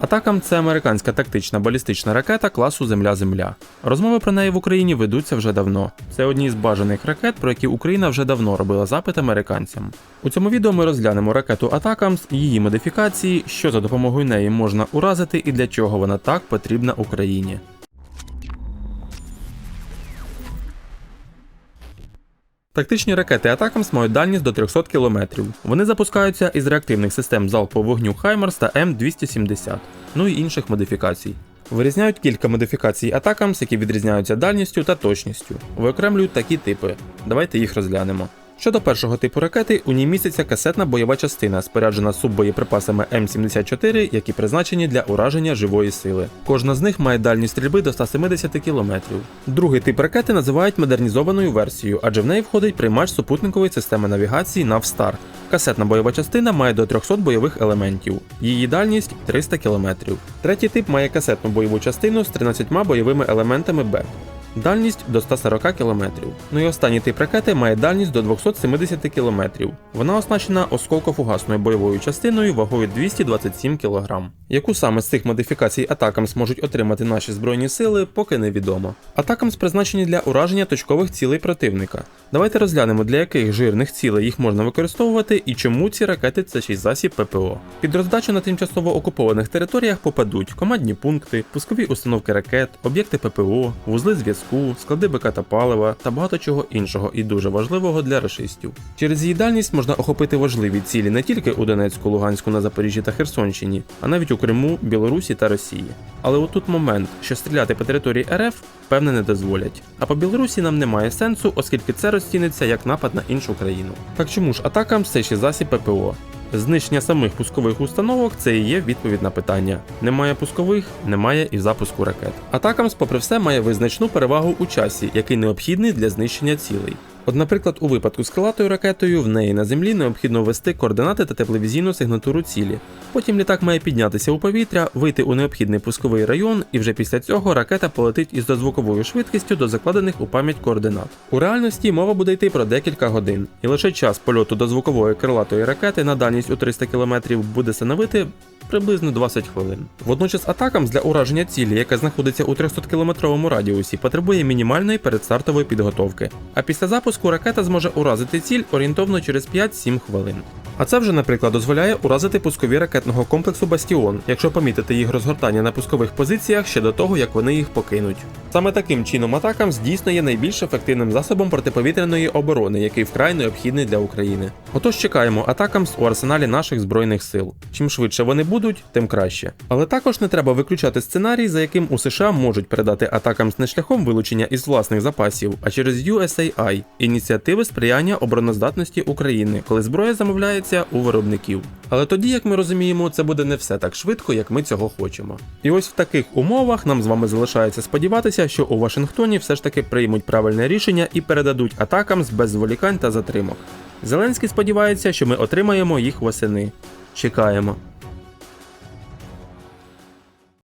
Атакам це американська тактична балістична ракета класу Земля-Земля. Розмови про неї в Україні ведуться вже давно. Це одні з бажаних ракет, про які Україна вже давно робила запит американцям. У цьому відео ми розглянемо ракету Атакамс, її модифікації, що за допомогою неї можна уразити і для чого вона так потрібна Україні. Тактичні ракети Атакамс мають дальність до 300 км. Вони запускаються із реактивних систем залпового вогню Хаймарс та М270, ну і інших модифікацій. Вирізняють кілька модифікацій Атакамс, які відрізняються дальністю та точністю. Виокремлюють такі типи. Давайте їх розглянемо. Щодо першого типу ракети, у ній міститься касетна бойова частина, споряджена суббоєприпасами М74, які призначені для ураження живої сили. Кожна з них має дальність стрільби до 170 км. Другий тип ракети називають модернізованою версією, адже в неї входить приймач супутникової системи навігації Navstar. Касетна бойова частина має до 300 бойових елементів. Її дальність 300 км. Третій тип має касетну бойову частину з 13 бойовими елементами Б. Дальність до 140 км. Ну і останній тип ракети має дальність до 270 км. Вона оснащена осколкофугасною бойовою частиною вагою 227 кг. Яку саме з цих модифікацій атакам зможуть отримати наші збройні сили, поки невідомо. Атакамс призначені для ураження точкових цілей противника. Давайте розглянемо, для яких жирних цілей їх можна використовувати і чому ці ракети це ще й засіб ППО. Під роздачу на тимчасово окупованих територіях попадуть командні пункти, пускові установки ракет, об'єкти ППО, вузли зв'язку, склади БК та палива та багато чого іншого і дуже важливого для рашистів. Через її дальність можна охопити важливі цілі не тільки у Донецьку, Луганську, на Запоріжжі та Херсонщині, а навіть у Криму, Білорусі та Росії. Але отут момент, що стріляти по території РФ певне не дозволять. А по Білорусі нам немає сенсу, оскільки це розціниться як напад на іншу країну. Так чому ж атакам це ще засіб ППО? Знищення самих пускових установок це і є відповідь на питання. Немає пускових, немає і запуску ракет. Атакам, попри все, має визначну перевагу у часі, який необхідний для знищення цілей. От, наприклад, у випадку з крилатою ракетою в неї на землі необхідно ввести координати та тепловізійну сигнатуру цілі. Потім літак має піднятися у повітря, вийти у необхідний пусковий район, і вже після цього ракета полетить із дозвуковою швидкістю до закладених у пам'ять координат. У реальності мова буде йти про декілька годин, і лише час польоту дозвукової крилатої ракети на дальність у 300 км буде становити приблизно 20 хвилин. Водночас атакам для ураження цілі, яка знаходиться у 300 кілометровому радіусі, потребує мінімальної передстартової підготовки. А після запуску ракета зможе уразити ціль орієнтовно через 5-7 хвилин. А це вже, наприклад, дозволяє уразити пускові ракетного комплексу Бастіон, якщо помітити їх розгортання на пускових позиціях ще до того, як вони їх покинуть. Саме таким чином атакам дійсно є найбільш ефективним засобом протиповітряної оборони, який вкрай необхідний для України. Отож чекаємо атакам у арсеналі наших збройних сил. Чим швидше вони будуть, тим краще. Але також не треба виключати сценарій, за яким у США можуть передати атакам не шляхом вилучення із власних запасів, а через USAI – ініціативи сприяння обороноздатності України, коли зброя замовляється у виробників. Але тоді, як ми розуміємо, це буде не все так швидко, як ми цього хочемо. І ось в таких умовах нам з вами залишається сподіватися, що у Вашингтоні все ж таки приймуть правильне рішення і передадуть атакам без зволікань та затримок. Зеленський сподівається, що ми отримаємо їх восени. Чекаємо.